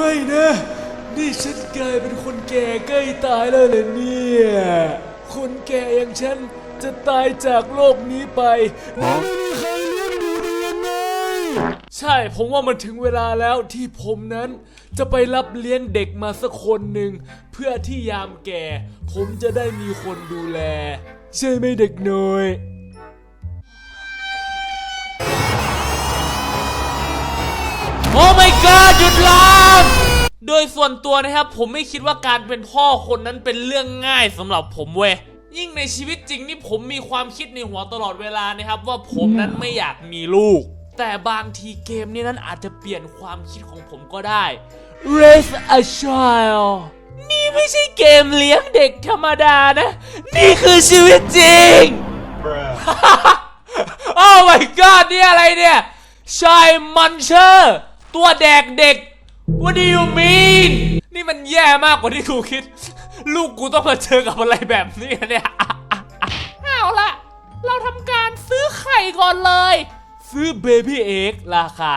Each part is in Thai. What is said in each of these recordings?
ไม่นะ นี่ฉันกลายเป็นคนแก่ใกล้ตายแล้วเหรอเนี่ย คนแก่อย่างฉันจะตายจากโลกนี้ไปแล้วไม่มีใครเลี้ยงดูได้ยังไง ใช่ผมว่ามันถึงเวลาแล้วที่ผมนั้นจะไปรับเลี้ยงเด็กมาสักคนหนึ่ง เพื่อที่ยามแก่ ผมจะได้มีคนดูแล ใช่ไหมเด็กน้อย ยส่วนตัวนะครับ ผมไม่คิดว่าการเป็นพ่อคนนั้นเป็นเรื่องง่ายสำหรับผมเว้ยยิ่งในชีวิตจริงนี่ผมมีความคิดในหัวตลอดเวลานะครับ ว่าผมนั้นไม่อยากมีลูก แต่บางทีเกมนี้นั้นอาจจะเปลี่ยนความคิดของผมก็ได้ Raise a child นี่ไม่ใช่เกมเลี้ยงเด็กธรรมดานะ นี่คือชีวิตจริง โอ้ my god นี่อะไรเนี่ยชายมันเชอร์ ตัวแดกเด็ก What do you mean นี่มันแย่มากกว่าที่กูคิด ลูกกูต้องมาเจอกับอะไรแบบนี้เนี่ยเอาละเราทำการซื้อไข่ก่อนเลย ซื้อเบบี้เอ็กราคา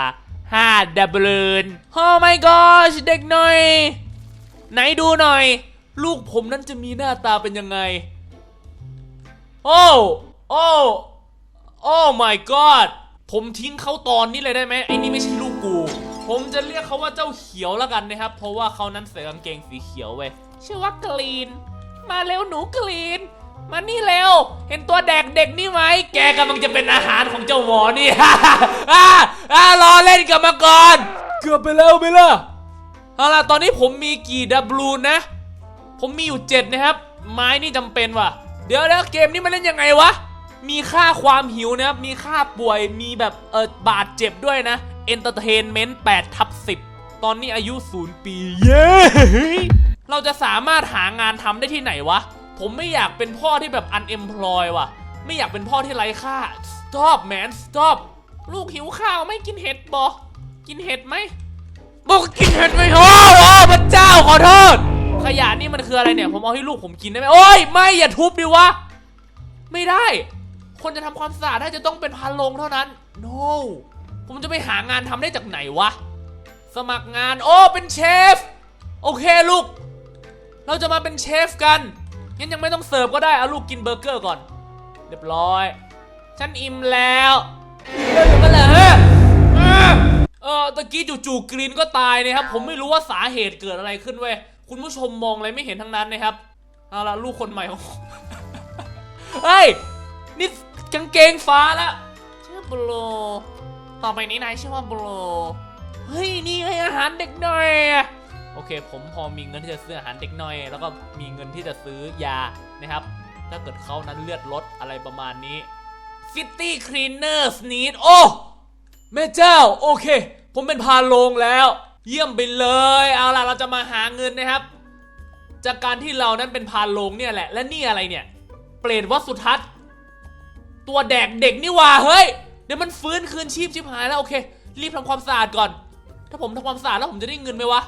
5ดับเบิลโอ้ my gosh เด็กหน่อย ไหนดูหน่อย ลูกผมนั้นจะมีหน้าตาเป็นยังไง โอ้ โอ้ โอ้ my god ผมทิ้งเขาตอนนี้เลยได้ไหมไอ้นี่ไม่ใช่ลูกกู ผมจะเรียกเขาว่าเจ้าเขียวแล้วกันนะครับ เพราะว่าเขานั้นใส่กางเกงสีเขียวเว้ยชื่อว่ากรีน มาเร็วหนูกรีน มานี่เร็ว เห็นตัวแดกเด็กนี่ไหม แกกำลังจะเป็นอาหารของเจ้าหมอนี่ อ่าอ่ารอเล่นกับมาก่อน เกือบไปแล้วไหมล่ะเอาล่ะตอนนี้ผมมีกี่ดับลูนนะ ผมมีอยู่เจ็ดนะครับ ไม้นี่จำเป็นว่ะ เดี๋ยวแล้วเกมนี้มันเล่นยังไงวะ มีค่าความหิวนะครับ มีค่าป่วย มีแบบเออบาดเจ็บด้วยนะ Entertainment 8ทับ10 ตอนนี้อายุ 0 ปี เย้ เราจะสามารถหางานทำได้ที่ไหนวะ ผมไม่อยากเป็นพ่อที่แบบ unemployed ว่ะ ไม่อยากเป็นพ่อที่ไร้ค่า stop man stop ลูกหิวข้าวไม่กินเห็ดบอกินเห็ดไหมบอกกินเห็ดไม่โอ้โอ้พระเจ้าขอโทษ ขยะนี่มันคืออะไรเนี่ย ผมเอาให้ลูกผมกินได้ไหมโอ้ย ไม่อย่าทุบดิวะ ไม่ได้ คนจะทำความสะอาดได้จะต้องเป็นพันลงเท่านั้น no ผมจะไปหางานทำได้จากไหนวะ สมัครงาน โอ้ เป็นเชฟ โอเคลูก เราจะมาเป็นเชฟกัน งั้นยังไม่ต้องเสิร์ฟก็ได้ เอาลูกกินเบอร์เกอร์ก่อน เรียบร้อย ฉันอิ่มแล้วอิ่มแล้วอยู่กันเหรอฮะอะเออตะกี้จู่ๆกรีนก็ตายนะครับ ผมไม่รู้ว่าสาเหตุเกิดอะไรขึ้นเว้ย คุณผู้ชมมองอะไรไม่เห็นทั้งนั้นนะครับ เอาละลูกคนใหม่ของเฮ้ย นี่กางเกงฟ้าละเชื่อบลู ต่อไปนี้นายชื่อว่าบลูเฮ้ยนี่ให้อาหารเด็กหน่อย โอเค ผมพอมีเงินที่จะซื้ออาหารเด็กหน่อย แล้วก็มีเงินที่จะซื้อยานะครับ ถ้าเกิดเขานั้นเลือดลดอะไรประมาณนี้ City Cleaners Need โอ้แม่เจ้า โอเค ผมเป็นพาโลงแล้ว เยี่ยมไปเลย เอาล่ะเราจะมาหาเงินนะครับ จากการที่เรานั้นเป็นพานโลงเนี่ยแหละ และนี่อะไรเนี่ย เปรตวัดสุทัศน์ ตัวแดกเด็กนี่ว่าเฮ้ย ดี๋ยวมันฟื้นคืนชีพชิบหายแล้วโอเค รีบทำความสะอาดก่อน ถ้าผมทำความสะอาดแล้วผมจะได้เงินไหมวะ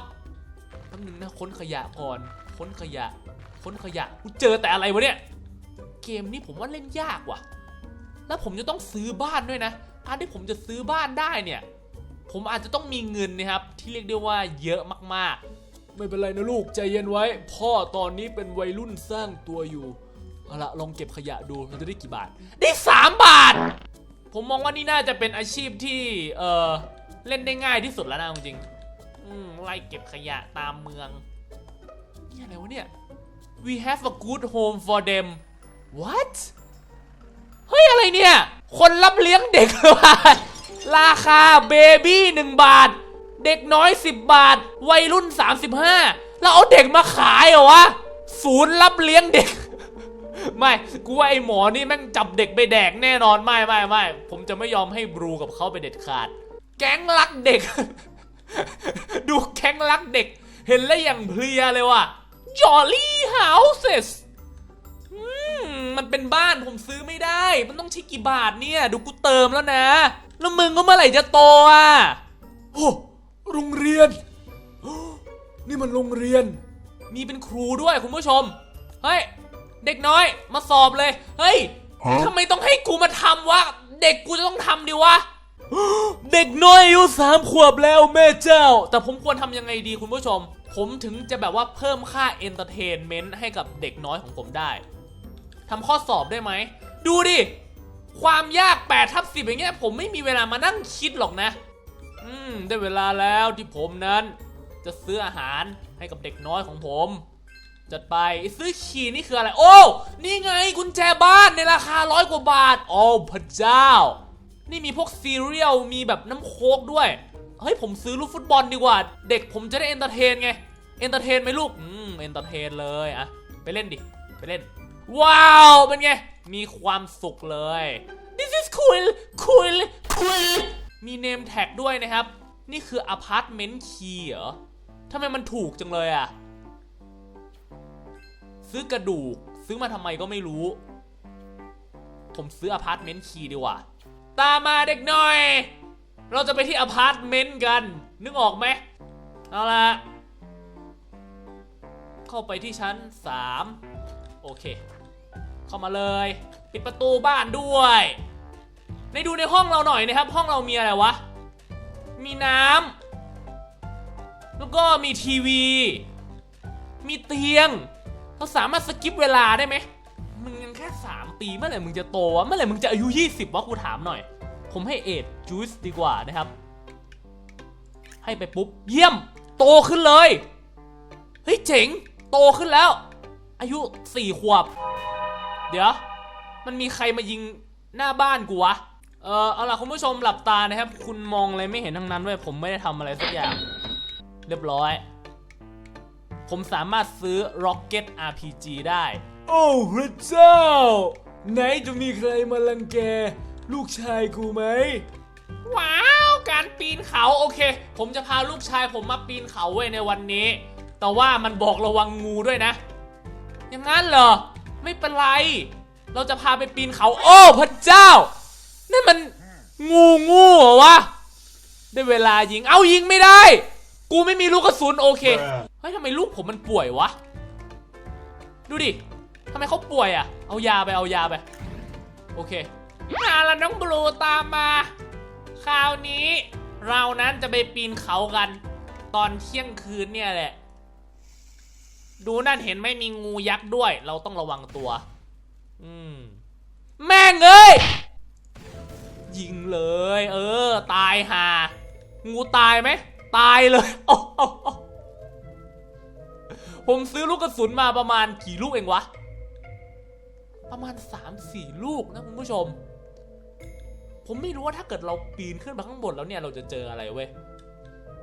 แป๊บนึงนะค้นขยะก่อนค้นขยะค้นขยะกูเจอแต่อะไรวะเนี่ยเกมนี้ผมว่าเล่นยากว่ะ แล้วผมจะต้องซื้อบ้านด้วยนะการที่ผมจะซื้อบ้านได้เนี่ย ผมอาจจะต้องมีเงินนะครับ ที่เรียกได้ว่าเยอะมากๆ ไม่เป็นไรนะลูกใจเย็นไว้ พ่อตอนนี้เป็นวัยรุ่นสร้างตัวอยู่เอาละลองเก็บขยะดูเราจะได้กี่บาท ได้ 3 บาท ผมมองว่านี่น่าจะเป็นอาชีพที่เออเล่นได้ง่ายที่สุดแล้วนะจริงๆไล่เก็บขยะตามเมืองนี่อะไรวะเนี่ย we have a good home for them what เฮ้ย อะไรเนี่ย คนรับเลี้ยงเด็กราคาเบบี้หนึ่งบาท เด็กน้อย 10 บาท วัยรุ่น 35แล้วเอาเด็กมาขายเหรอวะ ศูนย์รับเลี้ยงเด็ก ไม่กูว่าไอหมอนี่แม่งจับเด็กไปแดกแน่นอนไม่ไม่ไม่ผมจะไม่ยอมให้บรูกับเขาไปเด็ดขาด แก๊งรักเด็ก ดูแก๊งรักเด็ก เห็นแล้วอย่างเพลียเลยว่ะ Jolly Houses อืมมันเป็นบ้านผมซื้อไม่ได้ มันต้องใช้กี่บาทเนี่ย ดูกูเติมแล้วนะ แล้วมึงก็เมื่อไหร่จะโตอะโอ้โรงเรียนโอ้นี่มันโรงเรียน มีเป็นครูด้วยคุณผู้ชม เฮ้ย เด็กน้อย มาสอบเลย เฮ้ยทำไมต้องให้กูมาทำวะ เด็กกูจะต้องทำดิวะ เด็กน้อยอายุสามขวบแล้วแม่เจ้า แต่ผมควรทำยังไงดีคุณผู้ชม ผมถึงจะแบบว่าเพิ่มค่าเอนเตอร์เทนเมนต์ให้กับเด็กน้อยของผมได้ทำข้อสอบได้ไหม ดูดิ ความยาก8ทับ10 อย่างเงี้ย ผมไม่มีเวลามานั่งคิดหรอกนะ อืม ได้เวลาแล้วที่ผมนั้น จะซื้ออาหารให้กับเด็กน้อยของผม จัดไปซื้อขี่นี่คืออะไร โอ้ นี่ไงกุญแจบ้านในราคาร้อยกว่าบาท โอ้พระเจ้า นี่มีพวกซีเรียลมีแบบน้ำโคกด้วย เฮ้ยผมซื้อลูกฟุตบอลดีกว่า เด็กผมจะได้เอนเตอร์เทนไง เอนเตอร์เทนไหมลูก อืม เอนเตอร์เทนเลยอะไปเล่นดิ ไปเล่น ว้าว เป็นไง มีความสุขเลย this is cool cool cool มีเนมแท็กด้วยนะครับ นี่คืออพาร์ตเมนต์คีย์เหรอทำไมมันถูกจังเลยอะ ซื้อกระดูก ซื้อมาทำไมก็ไม่รู้ ผมซื้ออพาร์ตเมนต์คีย์ดีกว่า ตามมาเด็กหน่อย เราจะไปที่อพาร์ตเมนต์กัน นึกออกไหมเอาละเข้าไปที่ชั้น 3 โอเค เข้ามาเลย ปิดประตูบ้านด้วย ในดูในห้องเราหน่อยนะครับ ห้องเรามีอะไรวะ มีน้ำแล้วก็มีทีวี มีเตียง เราสามารถสกิปเวลาได้ไหมมึงยังแค่ 3 ปีเมื่อไหร่มึงจะโตวะเมื่อไหร่มึงจะอายุ 20วะกูถามหน่อย ผมให้เอดจูสดีกว่านะครับ ให้ไปปุ๊บ เยี่ยม โตขึ้นเลย เฮ้ยเจ๋ง โตขึ้นแล้ว อายุ 4 ขวบ เดี๋ยว มันมีใครมายิงหน้าบ้านกูวะ เออเอาล่ะคุณผู้ชมหลับตานะครับ คุณมองอะไรไม่เห็นทั้งนั้นเว้ยผมไม่ได้ทำอะไรสักอย่าง เรียบร้อย ผมสามารถซื้อ Rocket RPG ได้ โอ้พระเจ้า ไหนจะมีใครมาลังแก ลูกชายกูไหม ว้าว การปีนเขาโอเค ผมจะพาลูกชายผมมาปีนเขาเว้ยในวันนี้ แต่ว่ามันบอกระวังงูด้วยนะ อย่างนั้นเหรอ ไม่เป็นไร เราจะพาไปปีนเขา โอ้พระเจ้า นั่นมันงูงูเหรอวะ ได้เวลายิง เอ้ายิงไม่ได้ กูไม่มีลูกกระสุนโอเค เฮ้ยทำไมลูกผมมันป่วยวะ ดูดิทำไมเขาป่วยอะ เอายาไปเอายาไป โอเค มาแล้วน้องบลูตามมา คราวนี้ เรานั้นจะไปปีนเขากัน ตอนเที่ยงคืนเนี่ยแหละ ดูนั่นเห็นไหมมีงูยักษ์ด้วย เราต้องระวังตัว อืม แม่งเอ้ย ยิงเลย เออ ตายหางูตายไหม ตายเลยโอ้โอ้โอ้ผมซื้อลูกกระสุนมาประมาณกี่ลูกเองวะ ประมาณ 3-4 ลูกนะคุณผู้ชม ผมไม่รู้ว่าถ้าเกิดเราปีนขึ้นไปข้างบนแล้วเนี่ยเราจะเจออะไรเว้ย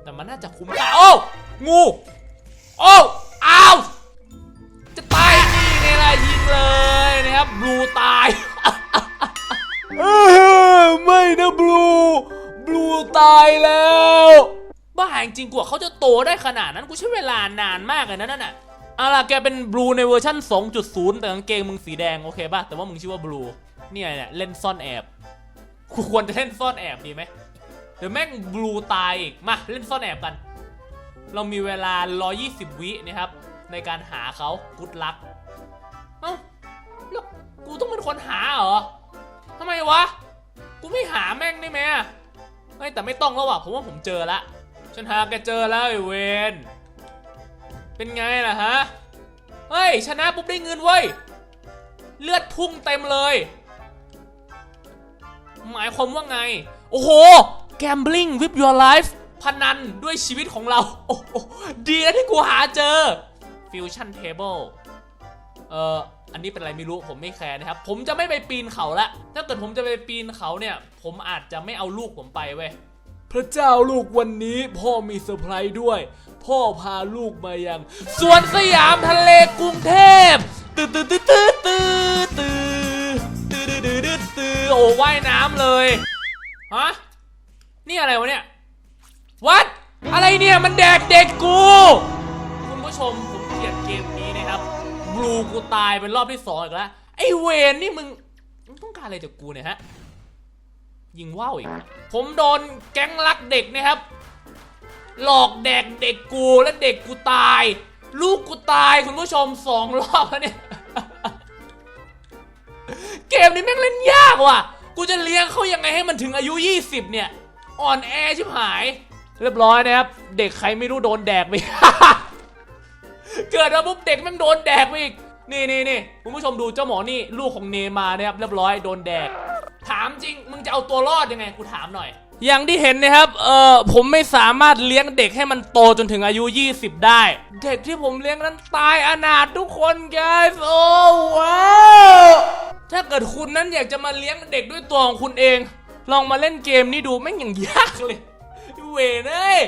แต่มันน่าจะคุ้มค่าโอ้ งู โอ้อ้าว จะตายนี่ไงล่ะยิงเลยนะครับบลูตายไม่นะบลู บลูตายแล้ว บ้าจริงกว่าเขาจะโตได้ขนาดนั้นกูใช้เวลานานมากเลยนะนั่นน่ะเอาล่ะแกเป็นบลูในเวอร์ชัน2.0 แต่กางเกงมึงสีแดงโอเคป่ะแต่ว่ามึงชื่อว่าบลูเนี่ยเนี่ยเล่นซ่อนแอบกูควรจะเล่นซ่อนแอบดีไหมเดี๋ยวแม่งบลูตายอีกมาเล่นซ่อนแอบกัน เรามีเวลา 120 วินะครับ ในการหาเขากุดลักเอ้าแล้วกูต้องเป็นคนหาเหรอทำไมวะ กูไม่หาแม่งได้ไหมอะเฮ้ยแต่ไม่ต้องแล้วว่ะผมว่าผมเจอละ ฉันหาแกเจอแล้วไอ้เวนเป็นไงล่ะฮะ เฮ้ย ชนะปุ๊บได้เงินเว้ย เลือดพุ่งเต็มเลย หมายความว่าไง โอ้โห gambling with your life พนันด้วยชีวิตของเรา โอ้โหดีนะที่กูหาเจอ fusion table เอ่ออันนี้เป็นอะไรไม่รู้ผมไม่แคร์นะครับ ผมจะไม่ไปปีนเขาละ ถ้าเกิดผมจะไปปีนเขาเนี่ย ผมอาจจะไม่เอาลูกผมไปเว้ย พระเจ้าลูกวันนี้พ่อมีเซอร์ไพรส์ด้วย พ่อพาลูกมายังสวนสยามทะเลกรุงเทพตื่นตื่นตื่นตื่นตื่นตื่นตื่นตื่นตื่นตื่นตื่นโอ้ว่ายน้ำเลยฮะนี่อะไรวะเนี่ยวัดอะไรเนี่ยมันแดกเด็กกู คุณผู้ชมผมเกลียดเกมนี้นะครับบลูกูตายเป็นรอบที่สองอีกแล้วไอเวนนี่มึงมึงต้องการอะไรจากกูเนี่ยฮะ ยิงว่าวอีก ผมโดนแก๊งลักเด็กนะครับ หลอกแดกเด็กกูและเด็กกูตาย ลูกกูตายคุณผู้ชมสองรอบแล้วเนี่ย เกมนี้แม่งเล่นยากว่ะ กูจะเลี้ยงเขายังไงให้มันถึงอายุ 20 เนี่ย อ่อนแอชิบหาย เรียบร้อยนะครับ เด็กใครไม่รู้โดนแดกไป เกิดมาปุ๊บเด็กแม่งโดนแดกไปอีก นี่นี่นี่คุณผู้ชมดูเจ้าหมอนี่ลูกของเนมานะครับเรียบร้อยโดนแดก ถามจริง เอาตัวรอดยังไงกูถามหน่อย อย่างที่เห็นนะครับ เออผมไม่สามารถเลี้ยงเด็กให้มันโตจนถึงอายุ 20 ได้ เด็กที่ผมเลี้ยงนั้นตายอนาถทุกคน guys โอ้ว้าวถ้าเกิดคุณนั้นอยากจะมาเลี้ยงเด็กด้วยตัวของคุณเอง ลองมาเล่นเกมนี้ดูแม่งอย่างยากเลยเวยเอ้ย